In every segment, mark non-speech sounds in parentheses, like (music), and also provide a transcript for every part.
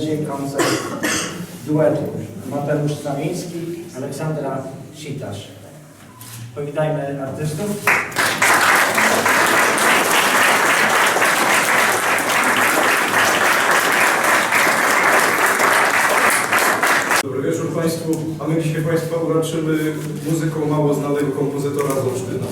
będzie koncert duetów Mateusz Samiński, Aleksandra Sitarz. Powitajmy artystów. Dobry wieczór Państwu, a my dzisiaj Państwa uraczymy muzyką mało znanego kompozytora z Olsztyna.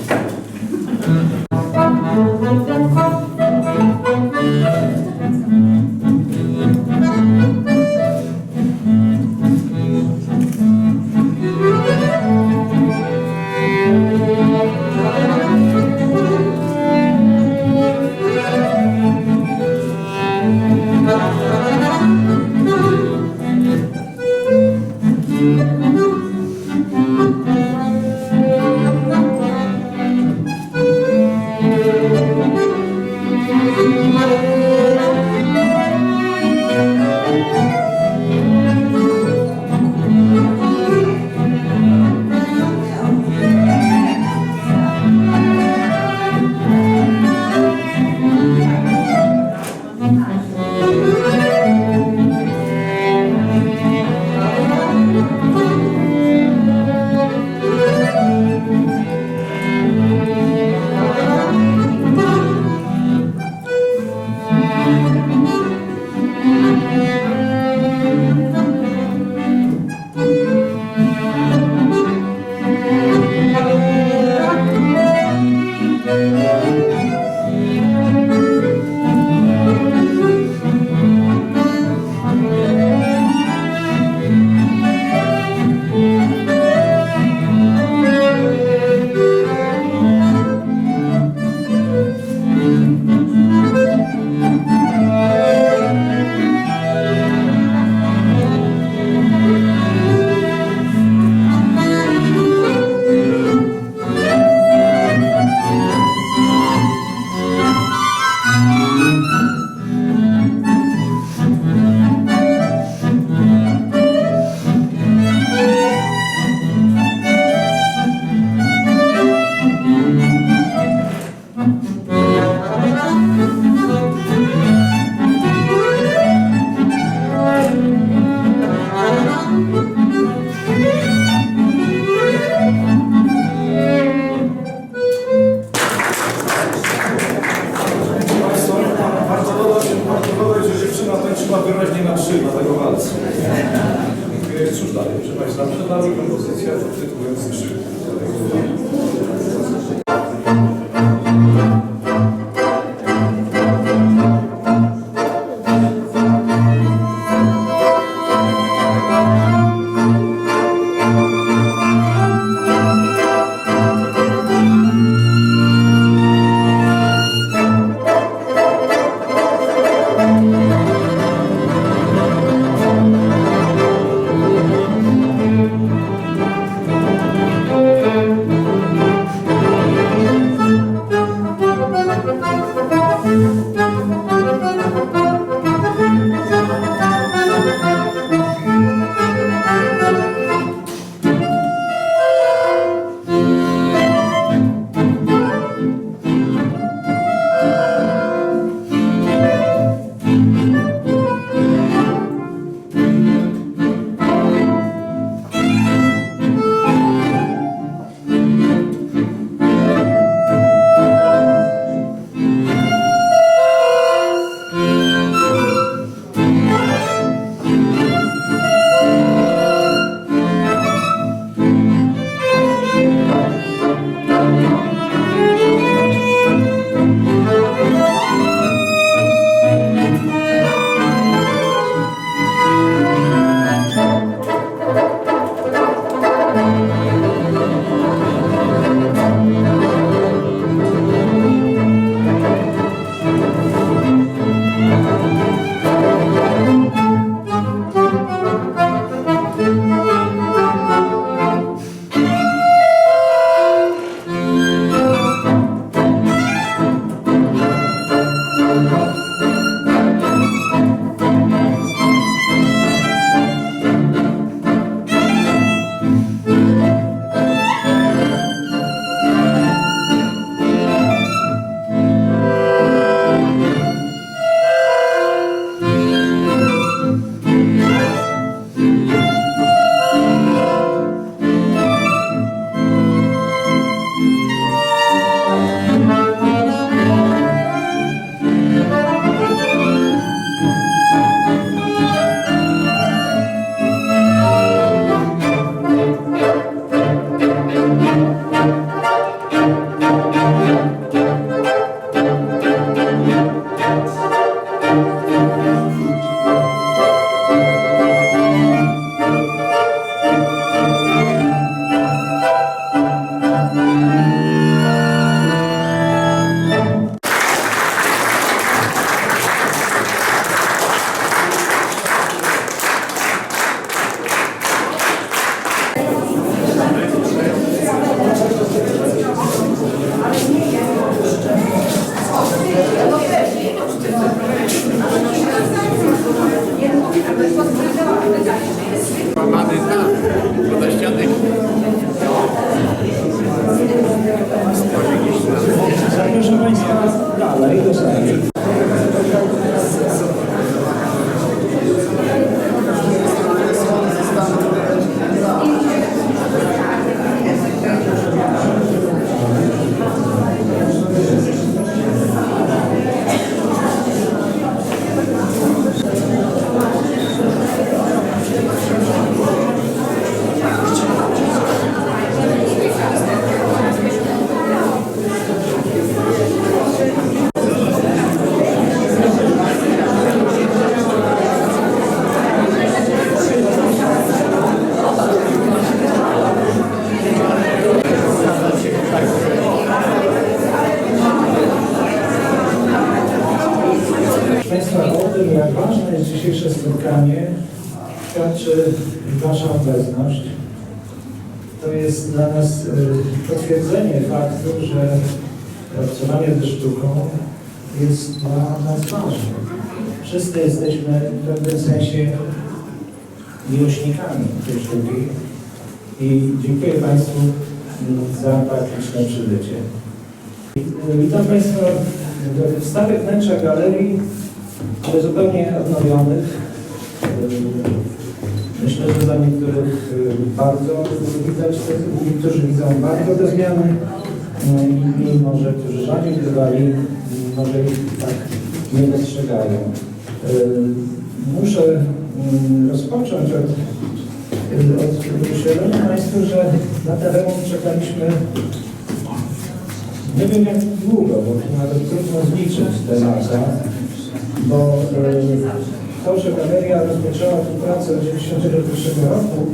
Dla nas y, potwierdzenie faktu, że obcowanie ze sztuką jest dla nas ważne. Wszyscy jesteśmy w pewnym sensie miłośnikami tej sztuki i dziękuję Państwu y, za liczne przybycie. Y, Witam Państwa w starych wnętrzach galerii, ale zupełnie odnowionych. Y, Myślę, że dla niektórych y, bardzo widać, niektórzy widzą bardzo te zmiany, y, inni może, którzy rzadziej bywali, może ich tak nie dostrzegają. Y, Muszę y, rozpocząć od, y, od uświadomienia Państwu, że na ten remont czekaliśmy nie wiem jak długo, bo nawet trudno zliczyć te lata, bo że galeria rozpoczęła tę pracę od 1991 roku,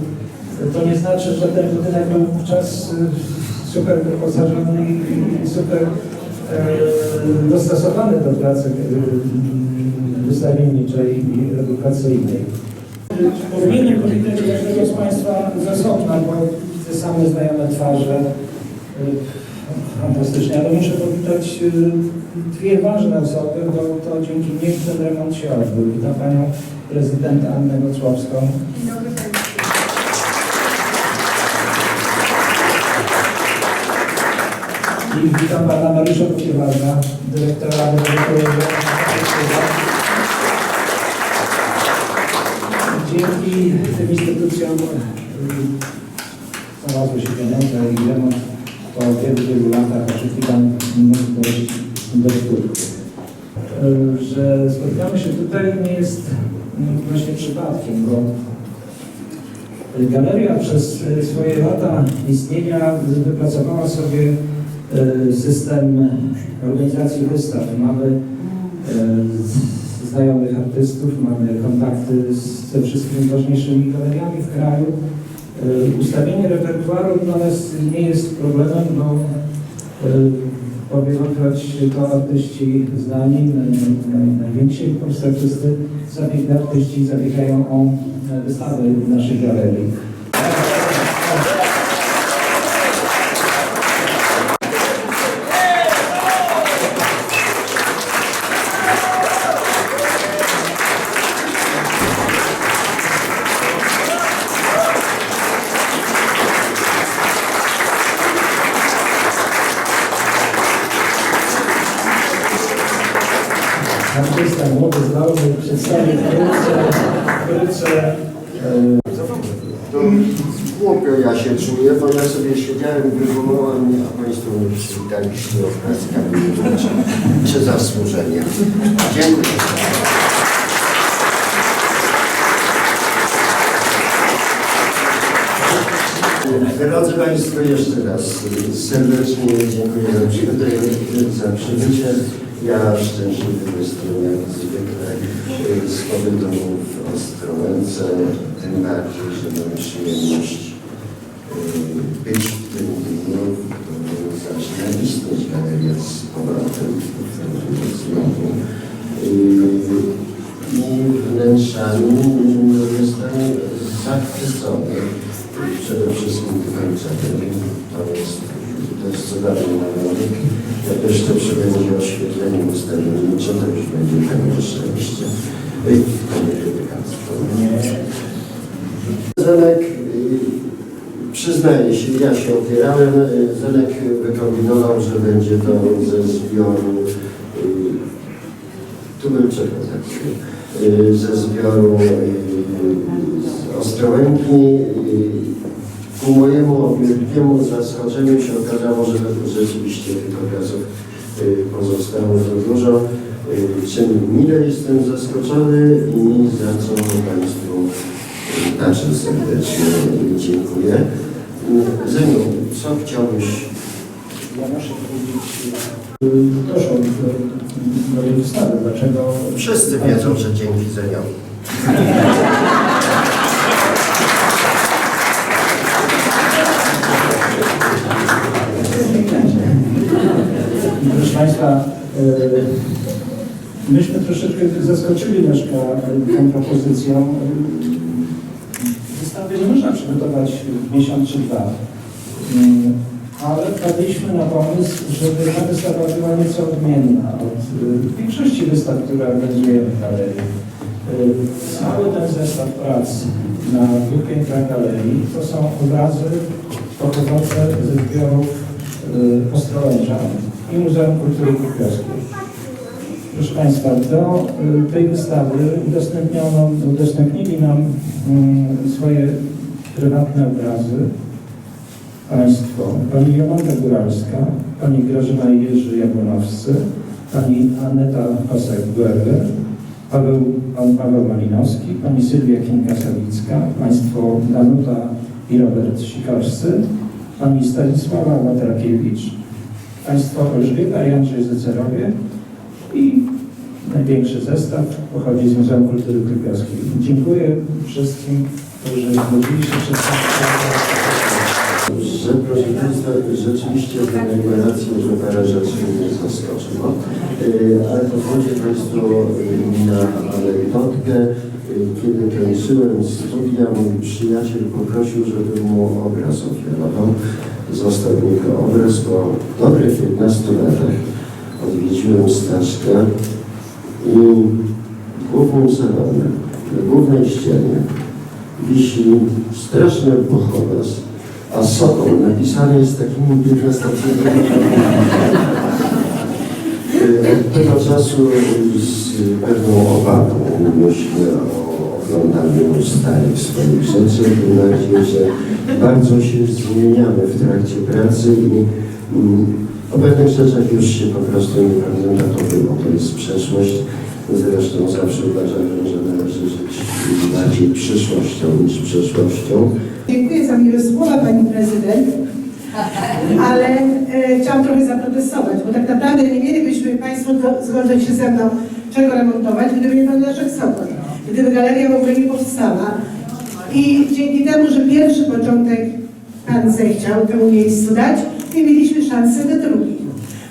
to nie znaczy, że ten budynek był wówczas e, super wyposażony i- super e, dostosowany do pracy e, wystawienniczej i edukacyjnej. Powinienem powitać każdego z Państwa z osobna, bo widzę same znajome twarze. Fantastycznie, ale muszę powitać y, dwie ważne osoby, bo to dzięki nim ten remont się odbył. Witam Panią Prezydent Annę Gocłowską. I witam Pana Mariusza Kutiewarza, dyrektora Laboratorium Dzięki tym instytucjom y, znalazły się pieniądze i remont po wielu, wielu latach oczekiwań mógł dojść do skutku. Y, Że spotkamy się tutaj nie jest mm, właśnie przypadkiem, bo Galeria przez swoje lata istnienia wypracowała sobie y, system organizacji wystaw. Mamy z- znajomych artystów, mamy kontakty z- ze wszystkimi ważniejszymi galeriami w kraju. Y, Ustawienie repertuaru dla nas nie jest problemem, bo y, powiem choć to artyści znani, naj- naj- najwięksi w Polsce artysty, artyści zabiegają o e, wystawy w naszej galerii. Zdolny, przedstawi wkrótce, wkrótce To głupio ja się czuję, bo ja sobie siedziałem, wywołałem mnie, a Państwo mnie przywitaliście oklaskami. Czy zasłużenie. Dziękuję. Drodzy Państwo, jeszcze raz serdecznie dziękuję za przybycie. Ja szczęśliwy jestem jak zwykle y, z pobytu w Ostrołęce, tym bardziej, że mam przyjemność y, być w tym dniu, zaczyna istnieć galeria z powrotem znowu. Y, I wnętrzami no, jestem zachwycony. Przede wszystkim końcem. To jest, to jest cudowny malonek. Jak jeszcze przybędzie oświetlenie ustawiennicze, to już będzie pełne szczęście. Ej, panie. Zenek, y, przyznaję się, ja się opierałem. Zenek wykombinował, że będzie to ze zbioru y, tubylczego, tak powiem, y, ze zbioru z Ostrołęki. Y, Ku mojemu wielkiemu zaskoczeniu się okazało, że rzeczywiście tych obrazów y, pozostało za dużo, y, czym mile jestem zaskoczony i za co Państwu y, także serdecznie dziękuję. Y, Zeniu, co chciałbyś Ja muszę powiedzieć, y, doszło do, do tej wystawy. Dlaczego? Wszyscy wiedzą, że dzięki Zeniowi. (laughs) Państwa, y, myśmy troszeczkę zaskoczyli Leszka y, tą propozycją. Wystawy nie można przygotować w miesiąc czy dwa. Y, Ale wpadliśmy na pomysł, żeby ta wystawa była nieco odmienna od y, większości wystaw, które organizujemy w galerii. Cały ten zestaw prac na dwóch piętrach galerii to są obrazy pochodzące ze zbiorów y, Ostrołęcza i Muzeum Kultury Kupiowskiej. Proszę Państwa, do y, tej wystawy udostępniono, udostępnili nam mm, swoje prywatne obrazy Państwo, Pani Jolanta Góralska, Pani Grażyna Jerzy Jabłonowscy, Pani Aneta Pasek-Guerre, Paweł, Pan Paweł Malinowski, Pani Sylwia Kinka-Sawicka, Państwo Danuta i Robert Sikarscy, Pani Stanisława Łatrakiewicz, Państwo Elżbieta i Andrzej Zecerowie i największy zestaw pochodzi z Muzeum Kultury Krypiowskiej. Dziękuję wszystkim, którzy zgodzili się przedstawić. że proszę Państwa, rzeczywiście te deklaracje, że parę rzeczy mnie zaskoczyło, Yy, ale pozwólcie Państwo yy, na anegdotkę. Yy, Kiedy kończyłem studia, mój przyjaciel poprosił, żebym mu obraz ofiarował. Został to obraz po dobrych 15 latach. Odwiedziłem Staszka i w głównym salonie, na głównej ścianie wisi straszny pochodas, a Sokół napisany jest takimi piętnastocyfrowymi. Od (laughs) tego czasu z pewną obawą myślę o oglądaniu starych swoich rzeczy. Mam nadzieję, że bardzo się zmieniamy w trakcie pracy i mm, o pewnych rzeczach już się po prostu nie pamięta, to było, to jest przeszłość. Zresztą zawsze uważałem, że należy żyć bardziej przyszłością niż przeszłością. Dziękuję za miłe słowa Pani Prezydent, ale e, chciałam trochę zaprotestować, bo tak naprawdę nie mielibyśmy Państwo zgodzić się ze mną, czego remontować, gdyby nie Pan Leszek Sokol, gdyby galeria w ogóle nie powstała. I dzięki temu, że pierwszy początek Pan zechciał temu miejscu dać, nie mieliśmy szansy na drugi.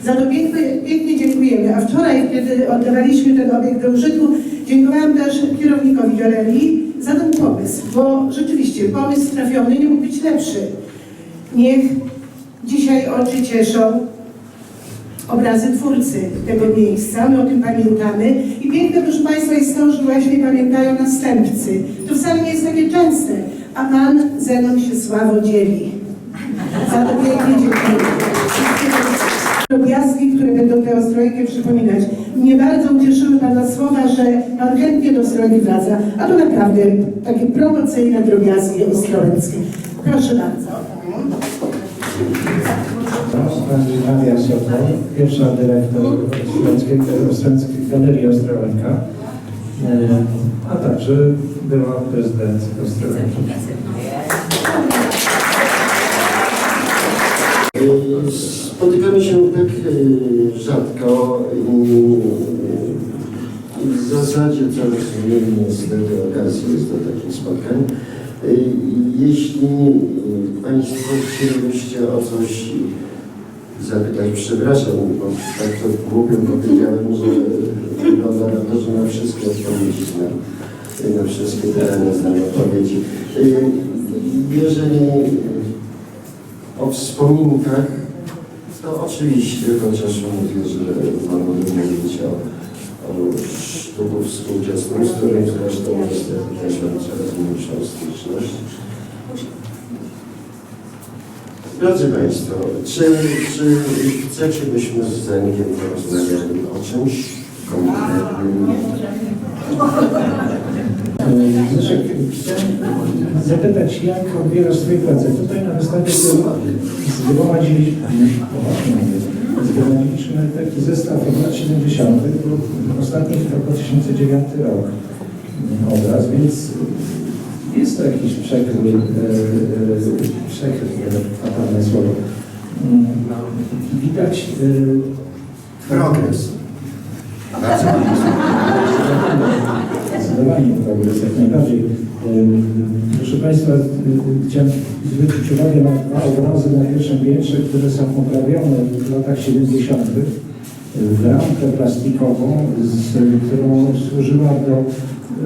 Za to pięknie, pięknie dziękujemy. A wczoraj, kiedy oddawaliśmy ten obiekt do użytku, dziękowałam też kierownikowi galerii za ten pomysł, bo rzeczywiście pomysł trafiony nie mógł być lepszy. Niech dzisiaj oczy cieszą obrazy twórcy tego miejsca, my o tym pamiętamy. I piękne, proszę Państwa, jest to, że właśnie pamiętają następcy. To wcale nie jest takie częste, a Pan Zenon się sławą dzieli. Za to pięknie dziękuję. Drobiazgi, które będą tę Ostrojkę przypominać. Mnie bardzo ucieszyły Pana słowa, że Pan chętnie do Ostrogi wraca, a to naprawdę takie promocyjne drobiazgi ostrołęckie. Proszę bardzo. Pani Nadia Sokol, pierwsza dyrektor Ostrołęckiej Galerii Ostrołęka, e, a także była prezydent Ostrołęki. Spotykamy się tak y, rzadko i w zasadzie coraz mniej niestety okazji jest do takich spotkań. Y, Jeśli Państwo chcielibyście o coś zapytać, przepraszam, bo tak to głupio powiedziałem, że wygląda na to, że na wszystkie odpowiedzi znam, na wszystkie tereny znam odpowiedzi. Jeżeli o wspominkach, to oczywiście, chociaż mówię, że wolałbym mówić o, o sztuku współczesnym, z którym zresztą niestety też mam coraz mniejszą styczność. Drodzy Państwo, czy, czy chcecie, byśmy z Zenkiem porozmawiali o czymś konkretnym. Zresztą zapytać, jak odbierasz swoje prace? Tutaj na wystawie zgromadziliśmy, zgromadziliśmy taki zestaw od lat 70. bo Ostatni to 2009 rok obraz, więc jest to jakiś przekrój, e, e, przekrój, nie wiem, fatalne słowo. Mm, Widać e, Progres. Bardzo Zdecydowanie progres, jak najbardziej. Proszę Państwa, chciałem zwrócić uwagę na dwa obrazy na pierwszym piętrze, które są poprawione w latach 70. w ramkę plastikową, z, którą służyła do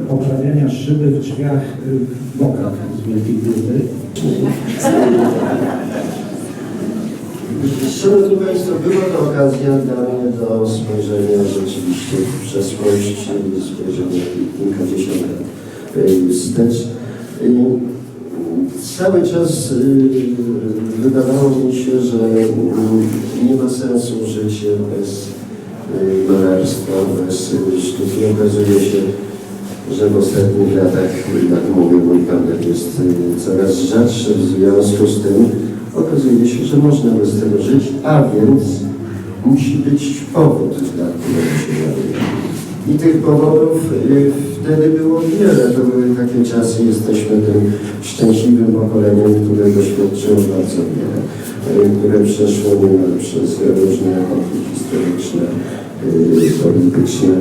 oprawiania szyby w drzwiach y, w bokach z Wielkiej Grudy. Szanowni Państwo, była to okazja dla mnie do spojrzenia rzeczywiście w przeszłość, spojrzenia kilkadziesiąt lat y, wstecz. Cały czas y, wydawało mi się, że nie ma sensu życie bez malarstwa, bez sztuki. Okazuje się, że w ostatnich latach, jak mówił mój kolega, jest y, coraz rzadsze w związku z tym, okazuje się, że można bez tego żyć, a więc musi być powód, dla którego się. I tych powodów y, wtedy było wiele. To były takie czasy, jesteśmy tym szczęśliwym pokoleniem, które doświadczyło bardzo wiele, y, które przeszło niemal przez różne epoki historyczne, polityczne,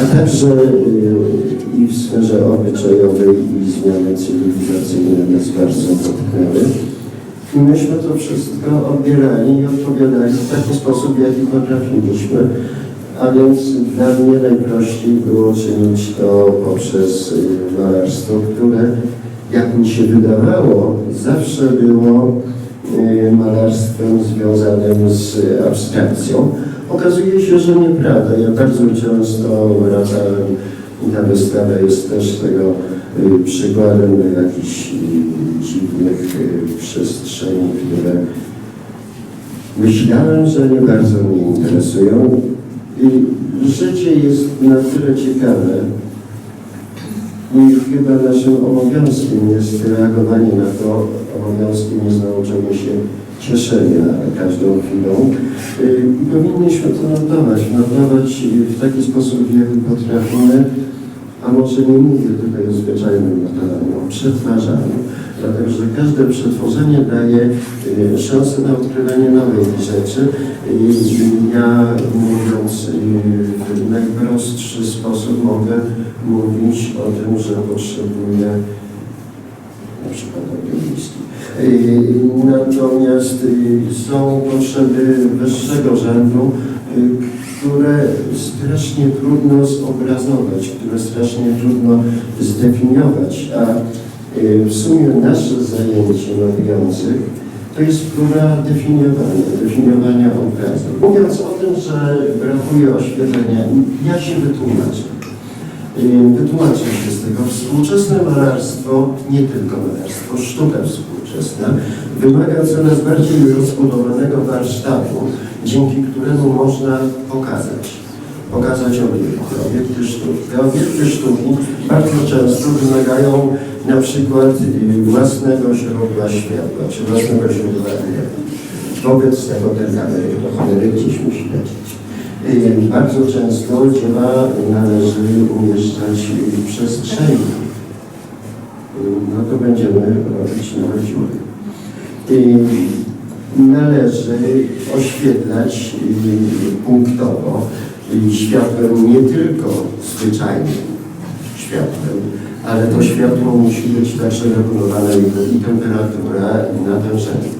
a także y, i w sferze obyczajowej i zmiany cywilizacyjne nas bardzo dotknęły. I myśmy to wszystko odbierali i odpowiadali w taki sposób, jaki potrafiliśmy. A więc dla mnie najprościej było czynić to poprzez y, malarstwo, które, jak mi się wydawało, zawsze było y, malarstwem związanym z abstrakcją. Okazuje się, że nieprawda. Ja bardzo często wracałem i ta wystawa jest też tego y, przykładem jakichś y, dziwnych y, przestrzeni, które myślałem, że nie bardzo mnie interesują. I życie jest na tyle ciekawe i chyba naszym obowiązkiem jest reagowanie na to, obowiązkiem jest nauczenie się cieszenia każdą chwilą. Y, I powinniśmy to notować, notować w taki sposób, w jaki potrafimy, a może nie mówię tutaj o zwyczajnym notowaniu, o przetwarzaniu, dlatego że każde przetworzenie daje y, szansę na odkrywanie nowych rzeczy. I ja mówiąc y, w najprostszy sposób mogę mówić o tym, że potrzebuję na przykład angielski. Y, Natomiast y, są potrzeby wyższego rzędu, y, które strasznie trudno zobrazować, które strasznie trudno zdefiniować, a w sumie nasze zajęcie malujących to jest próba definiowania, definiowania obrazu. Mówiąc o tym, że brakuje oświetlenia, ja się wytłumaczę. Wytłumaczę się z tego. Współczesne malarstwo, nie tylko malarstwo, sztuka współczesna, wymaga coraz bardziej rozbudowanego warsztatu, dzięki któremu można pokazać, pokazać obiekty, obiekty sztuki. Te obiekty sztuki bardzo często wymagają na przykład y, własnego źródła światła, czy własnego źródła energii. Wobec tego ten kamery do cholery gdzieś musi lecieć. Bardzo często dzieła należy umieszczać w przestrzeni. No to będziemy robić nowe dziury. Należy oświetlać y, punktowo y, światłem nie tylko zwyczajnym światłem, ale to światło musi być także regulowane i temperatura i natężenie.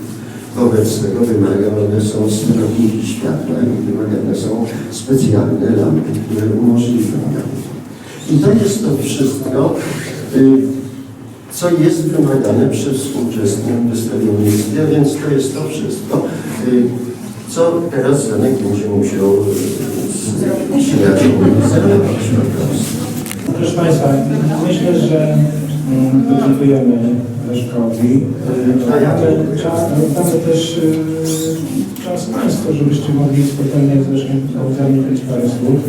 Wobec tego wymagane są sterowniki światła i wymagane są specjalne lampy, które to. I to jest to wszystko, y, co jest wymagane przy współczesnym wystawiennictwie, więc to jest to wszystko, y, co teraz Zanek będzie musiał y, zrobić. Proszę Państwa, myślę, że podziękujemy Leszkowi. Y, Mamy, czas, mamy też y, czas Państwa, żebyście mogli spokojnie zresztą zamknąć parę słów.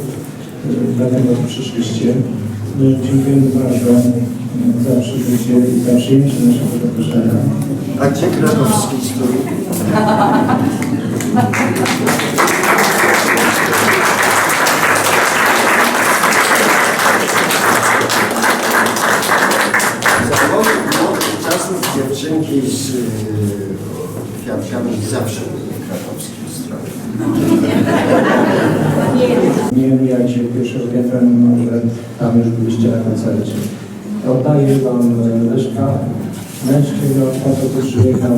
Y, Dlatego przyszliście. Y, Dziękujemy bardzo y, za przybycie i za przyjęcie naszego zaproszenia. A gdzie krakowski stół? Dziewczynki z y, kwiatkami zawsze były krakowskim strojem. Nie mijacie pierwszego piętra, mimo że tam już byliście na koncercie. Oddaję Wam e, Leszka Mężczyzna, po to, przyjechał